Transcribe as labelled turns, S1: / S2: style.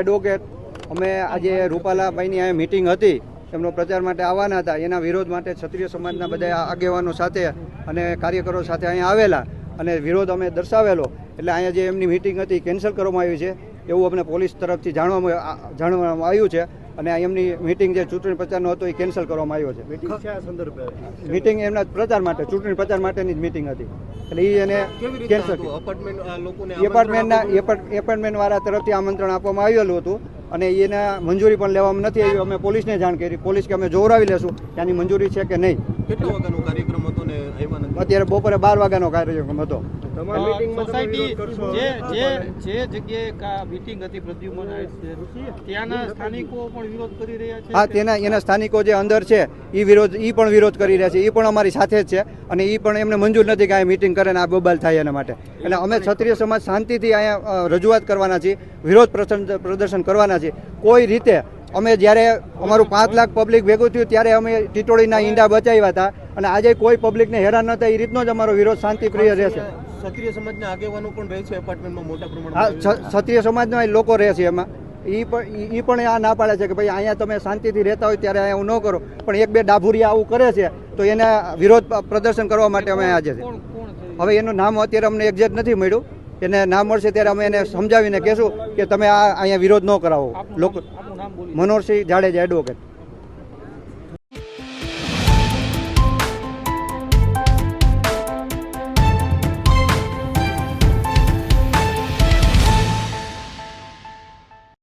S1: Advocate અમે આજે રૂપાલાભાઈની અહીંયા મિટિંગ હતી. એમનો પ્રચાર માટે આવવાના હતા. એના વિરોધ માટે ક્ષત્રિય સમાજના બધા આગેવાનો સાથે અને કાર્યકરો સાથે અહીંયા આવેલા અને વિરોધ અમે દર્શાવેલો. એટલે અહીંયા જે એમની મિટિંગ હતી કેન્સલ કરવામાં આવી છે એવું અમને પોલીસ તરફથી જાણવામાં જાણવામાં આવ્યું છે. અને એમની મિટિંગ જે ચૂંટણી પ્રચારનો હતો એ કેન્સલ કરવામાં આવ્યો છે.
S2: મિટિંગ
S1: એમના પ્રચાર માટે ચૂંટણી પ્રચાર માટેની જ મિટિંગ હતી. એટલે એ એને કેન્સલ એપાર્ટમેન્ટના એપાર્ટમેન્ટ વાળા તરફથી આમંત્રણ આપવામાં આવેલું હતું અને એના મંજૂરી પણ લેવામાં નથી આવી. અમે પોલીસને જાણ કરી. પોલીસ કે અમે જોવરાવી લેશું ત્યાંની મંજૂરી છે કે નહીં.
S2: કેટલા વાગ્યાનો કાર્યક્રમ હતો ને
S1: અત્યારે બપોરે બાર વાગ્યાનો કાર્યક્રમ હતો.
S3: સોસાયટી જે જે જે જગ્યાએ મીટિંગ હતી પ્રદ્યુમન ત્યાંના સ્થાનિકો પણ વિરોધ કરી રહ્યા છે.
S1: હા તેના એના સ્થાનિકો જે અંદર છે એ વિરોધ એ પણ વિરોધ કરી રહ્યા છે. એ પણ અમારી સાથે જ છે અને એ પણ એમને મંજૂર નથી કે આ મીટિંગ કરે ને આ બબાલ થાય એના માટે. એટલે અમે ક્ષત્રિય સમાજ શાંતિથી અહીંયા રજૂઆત કરવાના છીએ વિરોધ પ્રદર્શન પ્રદર્શન કરવાના છીએ. કોઈ રીતે અમે જ્યારે અમારું પાંચ લાખ પબ્લિક ભેગું થયું ત્યારે અમે ટીટોળીના ઈંડા બચાવ્યા હતા અને આજે કોઈ પબ્લિકને હેરાન ન થાય એ રીતનો જ અમારો વિરોધ શાંતિપ્રિય રહેશે.
S2: ક્ષત્રિય સમાજના આગેવાનો પણ રહે છે એપાર્ટમેન્ટમાં મોટા પ્રમાણમાં?
S1: ક્ષત્રિય સમાજના લોકો રહે છે એમાં. એ પણ એ પણ આ ના પાડે છે કે ભાઈ અહીંયા તમે શાંતિથી રહેતા હોય ત્યારે અહીંયા એવું ન કરો. પણ એક બે ડાભુરિયા આવું કરે છે તો એના વિરોધ પ્રદર્શન કરવા માટે અમે આજે હવે એનું નામ અત્યારે અમને એક્ઝેક્ટ નથી મળ્યું. એને નામ મળશે ત્યારે અમે એને સમજાવીને કહેશું કે તમે આ અહીંયા વિરોધ ન કરાવો. લોકો મનોહરસિંહ જાડેજા એડવોકેટ